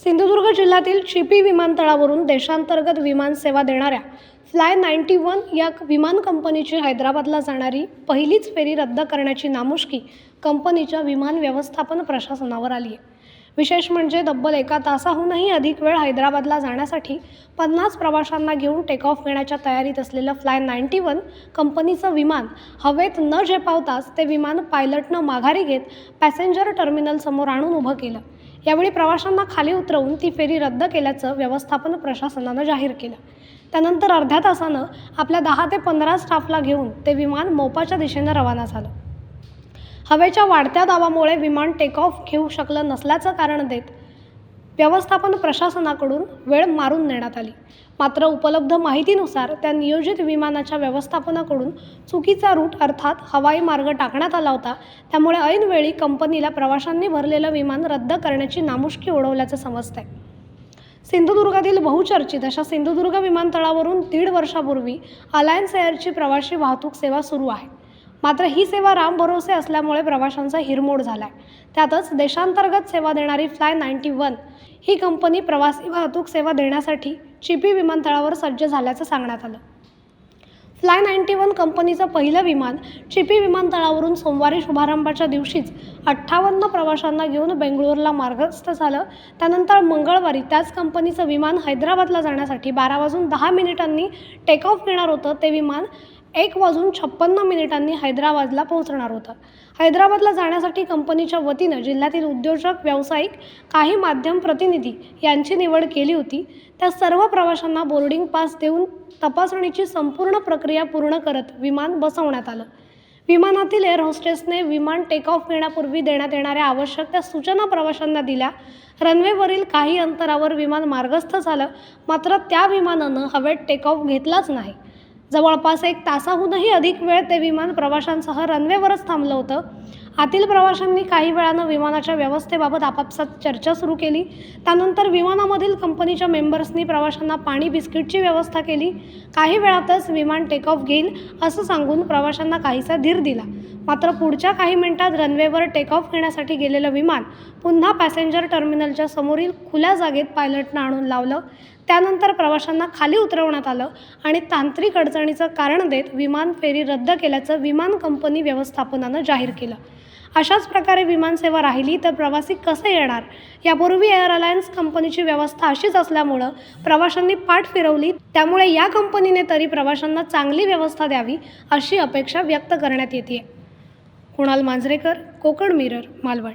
सिंधुदुर्ग जिल्ह्यातील चिपी विमानतळावरून देशांतर्गत विमान सेवा देणाऱ्या फ्लाय नाईन्टी वन या विमान कंपनीची हैदराबादला जाणारी पहिलीच फेरी रद्द करण्याची नामुष्की कंपनीच्या विमान व्यवस्थापन प्रशासनावर आली आहे. विशेष म्हणजे तब्बल एका तासाहूनही अधिक वेळ हैदराबादला जाण्यासाठी पन्नास प्रवाशांना घेऊन टेक ऑफ घेण्याच्या तयारीत असलेलं फ्लाय नाईन्टी वन कंपनीचं विमान हवेत न झेपावताच ते विमान पायलटनं माघारी घेत पॅसेंजर टर्मिनलसमोर आणून उभं केलं. यावेळी प्रवाशांना खाली उतरवून ती फेरी रद्द केल्याचं व्यवस्थापन प्रशासनानं जाहीर केलं. त्यानंतर अर्ध्या तासानं आपल्या दहा ते पंधरा स्टाफला घेऊन ते विमान मोपाच्या दिशेनं रवाना झालं. हवेच्या वाढत्या दाबामुळे विमान टेक ऑफ घेऊ शकलं नसल्याचं कारण देत व्यवस्थापन प्रशासनाकडून वेळ मारून नेण्यात आली. मात्र उपलब्ध माहितीनुसार त्या नियोजित विमानाच्या व्यवस्थापनाकडून चुकीचा रूट अर्थात हवाई मार्ग टाकण्यात आला होता. त्यामुळे ऐनवेळी कंपनीला प्रवाशांनी भरलेलं विमान रद्द करण्याची नामुष्की ओढवल्याचं समजतंय. सिंधुदुर्गातील बहुचर्चित अशा सिंधुदुर्ग विमानतळावरून दीड वर्षापूर्वी अलायन्स एअरची प्रवाशी वाहतूक सेवा सुरू आहे. मात्र ही सेवा रामभरोसे असल्यामुळे प्रवाशांचा हिरमोड झाला आहे त्यातच देशांतर्गत सेवा देणारी फ्लाय नाईन्टी वन ही कंपनी प्रवासी वाहतूक सेवा देण्यासाठी चिपी विमानतळावर सज्ज झाल्याचं सांगण्यात आलं. फ्लाय नाईन्टी वन कंपनीचं पहिलं विमान चिपी विमानतळावरून सोमवारी शुभारंभाच्या दिवशीच अठ्ठावन्न प्रवाशांना घेऊन बेंगळुरूला मार्गस्थ झालं. त्यानंतर मंगळवारी त्याच कंपनीचं विमान हैदराबादला जाण्यासाठी बारा वाजून दहा मिनिटांनी टेक ऑफ घेणार होतं ते विमान. एक वाजून छप्पन्न मिनिटांनी हैदराबादला पोहोचणार होतं. हैदराबादला जाण्यासाठी कंपनीच्या वतीनं जिल्ह्यातील उद्योजक व्यावसायिक काही माध्यम प्रतिनिधी यांची निवड केली होती. त्या सर्व प्रवाशांना बोर्डिंग पास देऊन तपासणीची संपूर्ण प्रक्रिया पूर्ण करत विमान बसवण्यात आलं. विमानातील एअर होस्टेसने विमान टेक ऑफ घेण्यापूर्वी देण्यात येणाऱ्या आवश्यक त्या सूचना प्रवाशांना दिल्या. रनवेवरील काही अंतरावर विमान मार्गस्थ झालं मात्र त्या विमानानं हवेत टेक ऑफ घेतलाच नाही. जवळपास एक तासाहूनही अधिक वेळ ते विमान प्रवाशांसह रनवेवरच थांबलं होतं. आतील प्रवाशांनी काही वेळानं विमानाच्या व्यवस्थेबाबत आपापसात चर्चा सुरू केली. त्यानंतर विमानामधील कंपनीच्या मेंबर्सनी प्रवाशांना पाणी बिस्किटची व्यवस्था केली. काही वेळातच विमान टेक ऑफ घेईल असं सांगून प्रवाशांना काहीसा धीर दिला. मात्र पुढच्या काही मिनिटात रनवेवर टेक ऑफ घेण्यासाठी गेलेलं विमान पुन्हा पॅसेंजर टर्मिनलच्या समोरील खुल्या जागेत पायलटनं आणून लावलं. त्यानंतर प्रवाशांना खाली उतरवण्यात आलं आणि तांत्रिक अडचणीचं कारण देत विमान फेरी रद्द केल्याचं विमान कंपनी व्यवस्थापनानं जाहीर केलं. अशाच प्रकारे विमानसेवा राहिली तर प्रवासी कसे येणार? यापूर्वी एअर अलायन्स कंपनीची व्यवस्था अशीच असल्यामुळं प्रवाशांनी पाठ फिरवली. त्यामुळे या कंपनीने तरी प्रवाशांना चांगली व्यवस्था द्यावी अशी अपेक्षा व्यक्त करण्यात येते कुणाल मांजरेकर कोकण मिरर मालवण.